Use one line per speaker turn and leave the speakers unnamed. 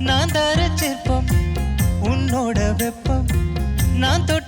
நான்
தர சிற்பம் உன்னோட வெப்பம். நான் தொட்டு